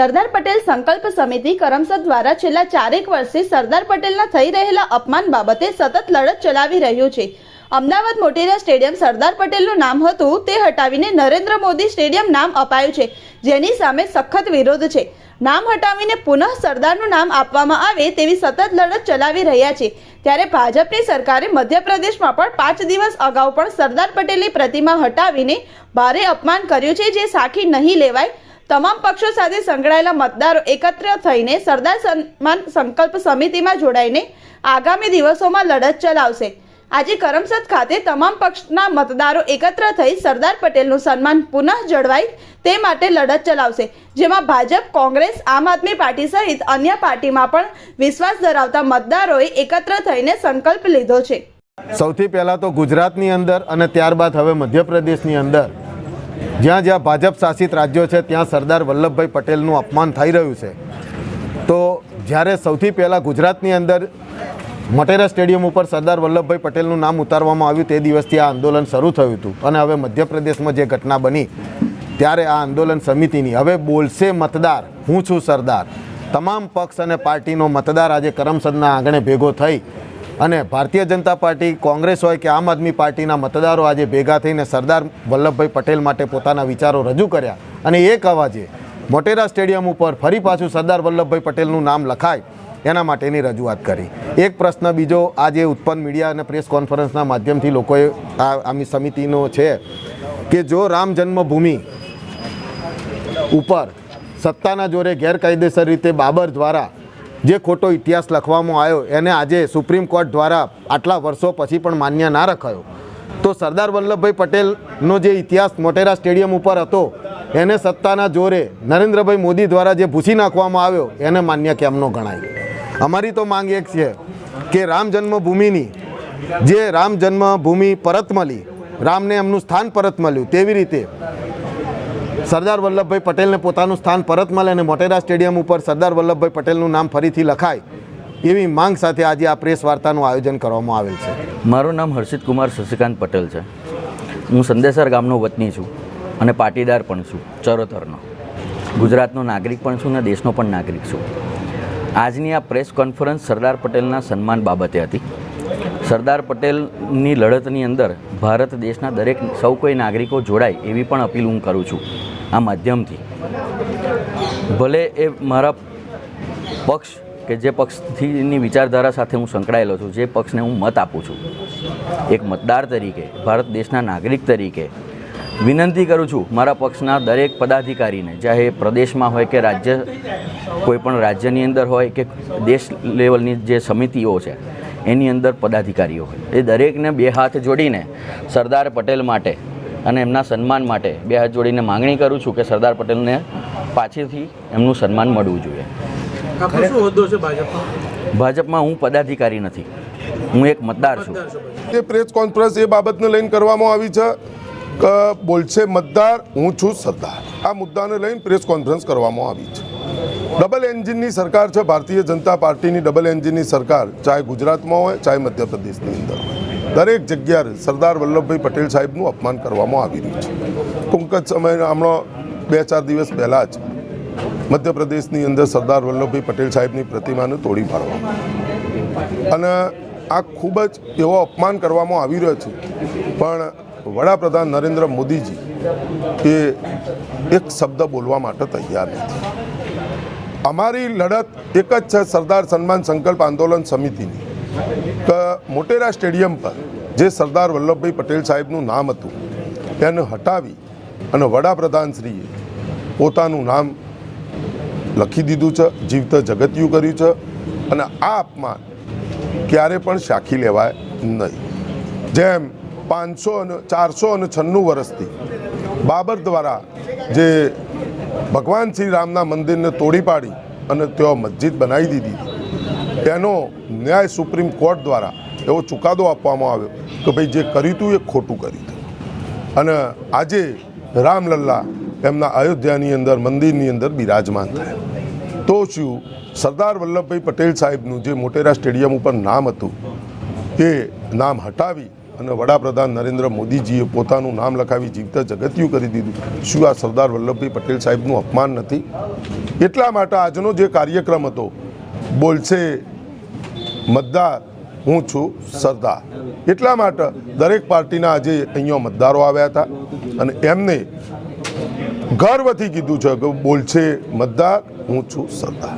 સરદાર પટેલ સંકલ્પ સમિતિ કરમસદ દ્વારા છેલ્લા ચારેક વર્ષથી સરદાર પટેલના થઈ રહેલા અપમાન બાબતે સતત લડત ચલાવી રહ્યું છે. અમદાવાદ મોટેરા સ્ટેડિયમ સરદાર પટેલનું નામ હતું, તે હટાવીને નરેન્દ્ર મોદી સ્ટેડિયમ નામ અપાયું છે, જેની સામે સખત વિરોધ છે. નામ હટાવીને પુનઃ સરદારનું નામ આપવામાં આવે તેવી સતત લડત ચલાવી રહ્યા છે. ત્યારે ભાજપની સરકારે મધ્યપ્રદેશમાં પણ પાંચ દિવસ અગાઉ પણ સરદાર પટેલની પ્રતિમા હટાવીને ભારે અપમાન કર્યું છે, જે સાખી નહીં લેવાય. તમામ પક્ષો સાથે સંકળાયેલા મતદારો એકત્ર થઈને સરદાર સન્માન સંકલ્પ સમિતિમાં જોડાઈને આગામી દિવસોમાં લડત ચલાવશે. આજે કરમસદ ખાતે તમામ પક્ષના મતદારો એકત્ર થઈ સરદાર પટેલનું સન્માન પુનઃ જળવાય તે માટે લડત ચલાવશે. જેમાં ભાજપ, કોંગ્રેસ, આમ આદમી પાર્ટી સહિત અન્ય પાર્ટીમાં પણ વિશ્વાસ ધરાવતા મતદારોએ એકત્ર થઈને સંકલ્પ લીધો છે. સૌથી પહેલાં તો ગુજરાતની અંદર અને ત્યારબાદ હવે મધ્યપ્રદેશની અંદર જ્યાં જ્યાં ભાજપ શાસિત રાજ્યો છે, ત્યાં સરદાર વલ્લભભાઈ પટેલનું અપમાન થઈ રહ્યું છે. તો જ્યારે સૌથી પહેલાં ગુજરાતની અંદર મટેરા સ્ટેડિયમ ઉપર સરદાર વલ્લભભાઈ પટેલનું નામ ઉતારવામાં આવ્યું, તે દિવસથી આ આંદોલન શરૂ થયું હતું. અને હવે મધ્યપ્રદેશમાં જે ઘટના બની, ત્યારે આ આંદોલન સમિતિની, હવે બોલશે મતદાર, હું છું સરદાર. તમામ પક્ષ અને પાર્ટીનો મતદાર આજે કરમસદના આંગણે ભેગો થઈ અને ભારતીય જનતા પાર્ટી કોંગ્રેસ હોય કે આમ આદમી પાર્ટીના મતદારો આજે ભેગા થઈને સરદાર વલ્લભભાઈ પટેલ માટે પોતાના વિચારો રજૂ કર્યા. અને એક અવાજે મોટેરા સ્ટેડિયમ ઉપર ફરી પાછું સરદાર વલ્લભભાઈ પટેલનું નામ લખાય, એના માટેની રજૂઆત કરી. એક પ્રશ્ન બીજો આજે ઉત્પન્ન મીડિયા અને પ્રેસ કોન્ફરન્સના માધ્યમથી લોકોએ આ આમી સમિતિનો છે કે જો રામ જન્મભૂમિ ઉપર સત્તાના જોરે ગેરકાયદેસર રીતે બાબર દ્વારા જે ખોટો ઇતિહાસ લખવામાં આવ્યો, એને આજે સુપ્રીમ કોર્ટ દ્વારા આટલા વર્ષો પછી પણ માન્ય ના રખાયો. તો સરદાર વલ્લભભાઈ પટેલનો જે ઇતિહાસ મોટેરા સ્ટેડિયમ ઉપર હતો, એને સત્તાના જોરે નરેન્દ્રભાઈ મોદી દ્વારા જે ભૂસી નાખવામાં આવ્યો, એને માન્ય કેમનો ગણાય? અમારી તો માંગ એક છે કે રામ જન્મભૂમિની, જે રામ જન્મભૂમિ પરત મળી, રામને એમનું સ્થાન પરત મળ્યું, તેવી રીતે સરદાર વલ્લભભાઈ પટેલને પોતાનું સ્થાન પરત મળે અને મોટેરા સ્ટેડિયમ ઉપર સરદાર વલ્લભભાઈ પટેલનું નામ ફરીથી લખાય, એવી માંગ સાથે આજે આ પ્રેસ વાર્તાનું આયોજન કરવામાં આવેલ છે. મારું નામ હર્ષિત કુમાર શશિકાંત પટેલ છે. હું સંદેસર ગામનો વતની છું અને પાટીદાર પણ છું, ચરોતરનો. ગુજરાતનો નાગરિક પણ છું અને દેશનો પણ નાગરિક છું. આજની આ પ્રેસ કોન્ફરન્સ સરદાર પટેલના સન્માન બાબતે હતી. સરદાર પટેલની લડતની અંદર ભારત દેશના દરેક સૌ કોઈ નાગરિકો જોડાય એવી પણ અપીલ હું કરું છું. આ માધ્યમથી. ભલે એ મારા પક્ષ કે જે પક્ષથીની વિચારધારા સાથે હું સંકળાયેલો છું, જે પક્ષને હું મત આપું છું, એક મતદાર તરીકે, ભારત દેશના નાગરિક તરીકે, વિનંતી કરું છું મારા પક્ષના દરેક પદાધિકારીને, ચાહે પ્રદેશમાં હોય કે રાજ્ય કોઈપણ રાજ્યની અંદર હોય કે દેશ લેવલની જે સમિતિઓ છે, એની અંદર પદાધિકારીઓ હોય. એ દરેકને બે હાથ જોડીને સરદાર પટેલ માટે અને એમના સન્માન માટે બે હાથ જોડીને માંગણી કરું છું કે સરદાર પટેલને પાછળથી એમનું સન્માન મળવું જોઈએ. આપનો શું હોદ્દો છે ભાજપમાં? ભાજપમાં હું પદાધિકારી નથી. હું એક મતદાર છું. એ પ્રેસ કોન્ફરન્સ એ બાબતને લઈને કરવામાં આવી છે કે બોલશે મતદાર હું છું સરદાર. આ મુદ્દાને લઈને પ્રેસ કોન્ફરન્સ કરવામાં આવી છે. ડબલ એન્જિનની સરકાર છે ભારતીય જનતા પાર્ટીની ડબલ એન્જિનની સરકાર ચાહે ગુજરાતમાં હોય ચાહે મધ્યપ્રદેશની અંદર હોય. દરેક જગ્યાએ સરદાર વલ્લભભાઈ પટેલ સાહેબનું અપમાન કરવામાં આવી રહ્યું છે. ટૂંક જ સમય હમણાં બે ચાર દિવસ પહેલાં જ મધ્યપ્રદેશની અંદર સરદાર વલ્લભભાઈ પટેલ સાહેબની પ્રતિમાને તોડી પાડવામાં અને આ ખૂબ જ એવો અપમાન કરવામાં આવી રહ્યો છે. પણ વડાપ્રધાન નરેન્દ્ર મોદીજી એ એક શબ્દ બોલવા માટે તૈયાર નથી. અમારી લડત એક જ છે સરદાર સન્માન સંકલ્પ આંદોલન સમિતિની. કે મોટેરા સ્ટેડિયમ પર જે સરદાર વલ્લભભાઈ પટેલ સાહેબનું નામ હતું એને હટાવી અને વડાપ્રધાનશ્રીએ પોતાનું નામ લખી દીધું છે, જીવત જગતિયું કર્યું છે અને આ અપમાન ક્યારે પણ શાખી લેવાય નહીં. જેમ પાંચસો અને ચારસો અને છન્નું વર્ષથી બાબર દ્વારા જે ભગવાન શ્રી રામના મંદિરને તોડી પાડી અને તેઓ મસ્જિદ બનાવી દીધી તેનો ન્યાય સુપ્રીમ કોર્ટ દ્વારા એવો ચુકાદો આપવામાં આવ્યો કે ભાઈ જે કર્યું હતું એ ખોટું કર્યું હતું. અને આજે રામલલ્લા એમના અયોધ્યાની અંદર, મંદિરની અંદર બિરાજમાન થયા. તો શું સરદાર વલ્લભભાઈ પટેલ સાહેબનું જે મોટેરા સ્ટેડિયમ ઉપર નામ હતું, એ નામ હટાવી અને વડાપ્રધાન નરેન્દ્ર મોદીજીએ પોતાનું નામ લખાવી જીવતા જગત્યું કરી દીધું. શું આ સરદાર વલ્લભભાઈ પટેલ સાહેબનું અપમાન નથી? એટલા માટે આજનો જે કાર્યક્રમ હતો બોલશે મતદાર, હું છું સરદાર. એટલા માટે દરેક પાર્ટીના આજે અહીંયા મતદારો આવ્યા હતા અને એમને ગર્વથી કીધું છે કે બોલશે મતદાર, હું છું સરદાર.